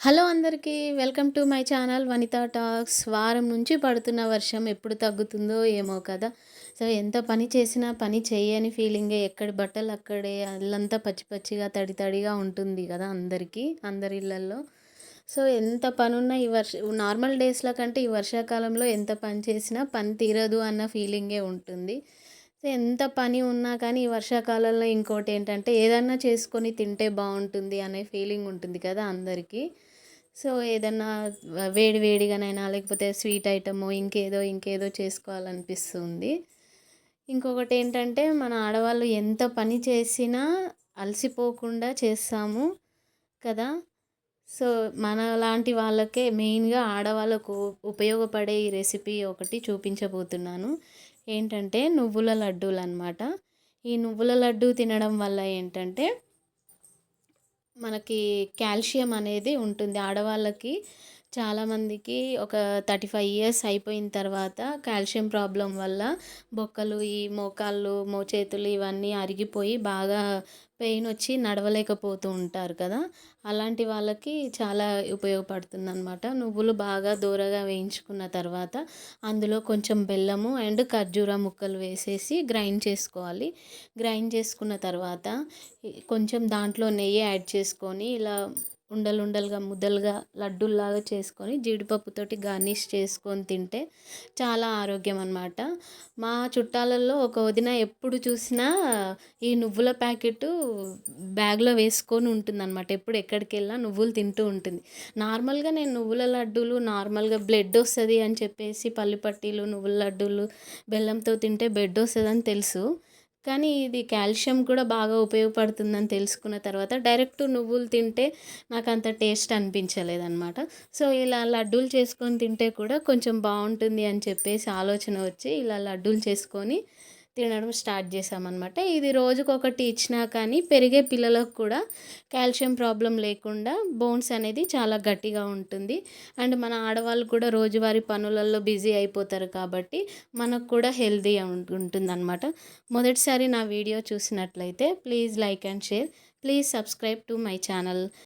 Hello అందరికీ welcome to my channel Vanitha talks. వారం నుంచి పడుతున్న వర్షం ఎప్పుడు తగ్గుతుందో ఏమో కదా. సో ఎంత పని చేసినా పని చేయని ఫీలింగే ఎక్కడి బట్టలు అక్కడే అల్లంతా పచ్చి పచ్చిగా తడి తడిగా ఉంటుంది కదా అందరికీ అందరి ఇళ్ళల్లో సో ఎంత పనున్నా ఈ వర్ష నార్మల్ డేస్లో కంటే ఈ వర్షాకాలంలో ఎంత పని చేసినా పని తీరదు అన్న ఫీలింగే ఉంటుంది. సో ఎంత పని ఉన్నా కానీ ఈ వర్షాకాలంలో ఇంకోటి ఏంటంటే ఏదన్నా చేసుకొని తింటే బాగుంటుంది అనే ఫీలింగ్ ఉంటుంది కదా అందరికీ. సో ఏదన్నా వేడి వేడిగానైనా లేకపోతే స్వీట్ ఐటమ్ ఇంకేదో ఇంకేదో చేసుకోవాలనిపిస్తుంది. ఇంకొకటి ఏంటంటే మన ఆడవాళ్ళు ఎంత పని చేసినా అలసిపోకుండా చేస్తాము కదా. సో మన లాంటి వాళ్ళకే మెయిన్గా ఆడవాళ్ళకు ఉపయోగపడే ఈ రెసిపీ ఒకటి చూపించబోతున్నాను. ఏంటంటే నువ్వుల లడ్డూలు అనమాట ఈ నువ్వుల లడ్డు తినడం వల్ల ఏంటంటే మనకి కాల్షియం అనేది ఉంటుంది ఆడవాళ్ళకి. చాలామందికి ఒక థర్టీ ఫైవ్ ఇయర్స్ అయిపోయిన తర్వాత కాల్షియం ప్రాబ్లం వల్ల బొక్కలు ఈ మోకాళ్ళు మోచేతులు ఇవన్నీ అరిగిపోయి బాగా పెయిన్ వచ్చి నడవలేకపోతూ ఉంటారు కదా. అలాంటి వాళ్ళకి చాలా ఉపయోగపడుతుంది అనమాట నువ్వులు బాగా దూరగా వేయించుకున్న తర్వాత అందులో కొంచెం బెల్లము అండ్ ఖర్జూర ముక్కలు వేసేసి గ్రైండ్ చేసుకోవాలి. గ్రైండ్ చేసుకున్న తర్వాత కొంచెం దాంట్లో నెయ్యి యాడ్ చేసుకొని ఇలా ఉండలు ఉండలుగా ముద్దలుగా లడ్డూల్లాగా చేసుకొని జీడిపప్పుతోటి గార్నిష్ చేసుకొని తింటే చాలా ఆరోగ్యం అనమాట మా చుట్టాలలో ఒక వదిన ఎప్పుడు చూసినా ఈ నువ్వుల ప్యాకెట్ బ్యాగ్లో వేసుకొని ఉంటుంది అనమాట ఎప్పుడు ఎక్కడికి వెళ్ళినా నువ్వులు తింటూ ఉంటుంది. నార్మల్గా నేను నువ్వుల లడ్డూలు నార్మల్గా బ్లడ్ వస్తుంది అని చెప్పేసి పల్లి పట్టీలు నువ్వుల లడ్డూలు బెల్లంతో తింటే బెడ్ వస్తుంది అని తెలుసు. కానీ ఇది కాల్షియం కూడా బాగా ఉపయోగపడుతుందని తెలుసుకున్న తర్వాత డైరెక్ట్ నువ్వులు తింటే నాకు అంత టేస్ట్ అనిపించలేదన్నమాట. సో ఇలా లడ్డూలు చేసుకొని తింటే కూడా కొంచెం బాగుంటుంది అని చెప్పేసి ఆలోచన వచ్చి ఇలా లడ్డూలు చేసుకొని తినడం స్టార్ట్ చేసామన్నమాట ఇది రోజుకొకటి ఇచ్చినా కానీ పెరిగే పిల్లలకు కూడా కాల్షియం ప్రాబ్లం లేకుండా బోన్స్ అనేది చాలా గట్టిగా ఉంటుంది. అండ్ మన ఆడవాళ్ళు కూడా రోజువారీ పనులలో బిజీ అయిపోతారు కాబట్టి మనకు కూడా హెల్తీ ఉంటుంది అనమాట మొదటిసారి నా వీడియో చూసినట్లయితే please like and share. Please subscribe to my channel.